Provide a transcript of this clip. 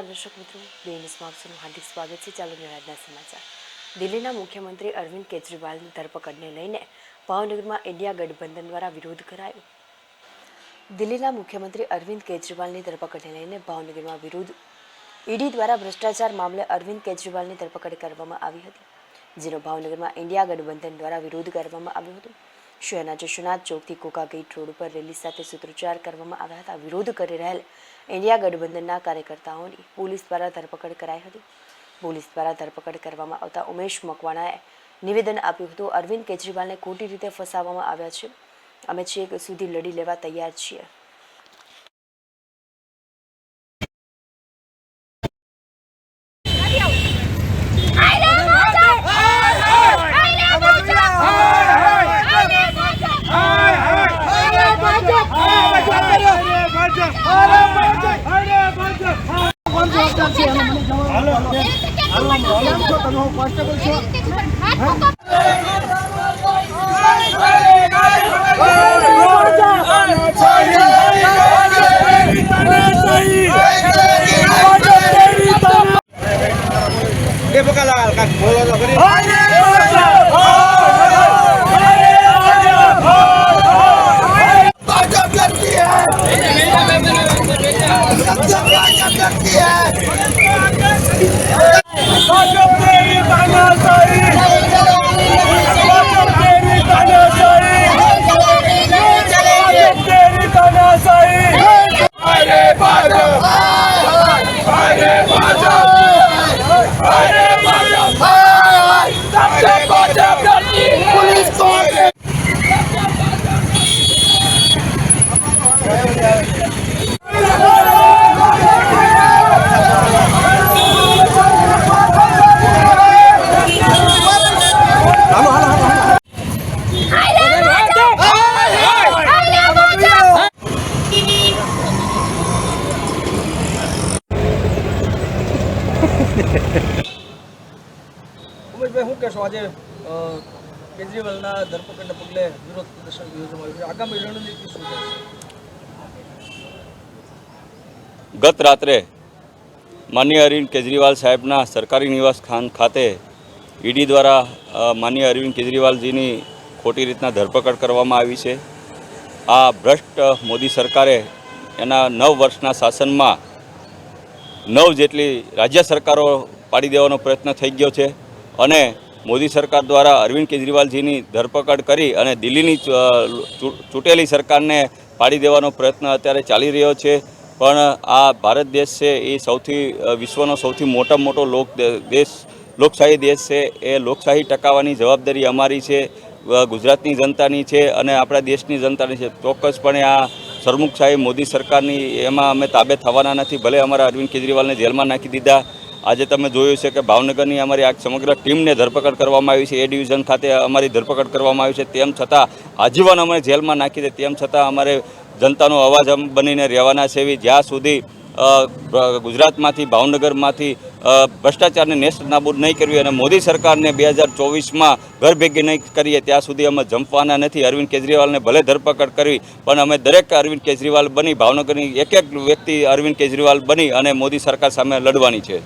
દર્શક મિત્રો બે આપસનું હાર્દિક સ્વાગત છે. ચાલો નિરાજના સમાચાર. દિલ્હીના મુખ્યમંત્રી અરવિંદ કેજરીવાલની ધરપકડને લઈને ભાવનગરમાં ઇન્ડિયા ગઠબંધન દ્વારા વિરોધ કરાયો. દિલ્હીના મુખ્યમંત્રી અરવિંદ કેજરીવાલની ધરપકડને લઈને ભાવનગરમાં વિરોધ. ઈડી દ્વારા ભ્રષ્ટાચાર મામલે અરવિંદ કેજરીવાલની ધરપકડ કરવામાં આવી હતી, જેનો ભાવનગરમાં ઇન્ડિયા ગઠબંધન દ્વારા વિરોધ કરવામાં આવ્યો હતો. શહેરના જશુનાથ ચોકથી કોકા ગેટ રોડ ઉપર રેલી સાથે સૂત્રોચ્ચાર કરવામાં આવ્યા હતા. વિરોધ કરી રહેલ ઇન્ડિયા ગઠબંધનના કાર્યકર્તાઓની પોલીસ દ્વારા ધરપકડ કરાઈ હતી. પોલીસ દ્વારા ધરપકડ કરવામાં આવતા ઉમેશ મકવાણાએ નિવેદન આપ્યું હતું. અરવિંદ કેજરીવાલને ખોટી રીતે ફસાવવામાં આવ્યા છે. અમે છેક સુધી લડી લેવા તૈયાર છીએ. એ ভাঙা ઉમેશભાઈ શું કહેશો, આજે કેજરીવાલના ધરપકડના પગલે વિરોધ પ્રદર્શન યોજવામાં છે. આગામી રણનીતિ શું છે ગત રાત્રે માન્ય અરવિંદ કેજરીવાલ સાહેબના સરકારી નિવાસ ખાન ખાતે ઈડી દ્વારા માન્ય અરવિંદ કેજરીવાલજીની ખોટી રીતના ધરપકડ કરવામાં આવી છે. આ ભ્રષ્ટ મોદી સરકારે એના નવ વર્ષના શાસનમાં નવ જેટલી રાજ્ય સરકારો પાડી દેવાનો પ્રયત્ન થઈ ગયો છે. અને મોદી સરકાર દ્વારા અરવિંદ કેજરીવાલજીની ધરપકડ કરી અને દિલ્હીની ચૂંટેલી સરકારને પાડી દેવાનો પ્રયત્ન અત્યારે ચાલી રહ્યો છે. પણ આ ભારત દેશ છે એ સૌથી વિશ્વનો સૌથી મોટામાં મોટો લોક દેશ, લોકશાહી દેશ છે. એ લોકશાહી ટકાવવાની જવાબદારી અમારી છે ગુજરાતની જનતાની છે અને આપણા દેશની જનતાની છે. ચોક્કસપણે આ સરમુખશાહી મોદી સરકારની એમાં અમે તાબે થવાના નથી. ભલે અમારા અરવિંદ કેજરીવાલને જેલમાં નાખી દીધા આજે તમે જોયું છે કે ભાવનગરની અમારી આ સમગ્ર ટીમને ધરપકડ કરવામાં આવી છે. એ ડિવિઝન ખાતે અમારી ધરપકડ કરવામાં આવી છે. તેમ છતાં આજીવન અમે જેલમાં નાખી દે. તેમ છતાં અમારે જનતાનો અવાજ બનીને રહેવાના છે. એવી જ્યાં સુધી ગુજરાતમાંથી, ભાવનગરમાંથી ભ્રષ્ટાચારને નેસ્ત નાબૂદ નહીં કરવી અને મોદી સરકારને બે હજાર ચોવીસમાં ઘર ભેગી નહીં કરીએ, ત્યાં સુધી અમે જંપવાના નથી. અરવિંદ કેજરીવાલને ભલે ધરપકડ કરવી, પણ અમે દરેક અરવિંદ કેજરીવાલ બની, ભાવનગરની એક એક વ્યક્તિ અરવિંદ કેજરીવાલ બની અને મોદી સરકાર સામે લડવાની છે.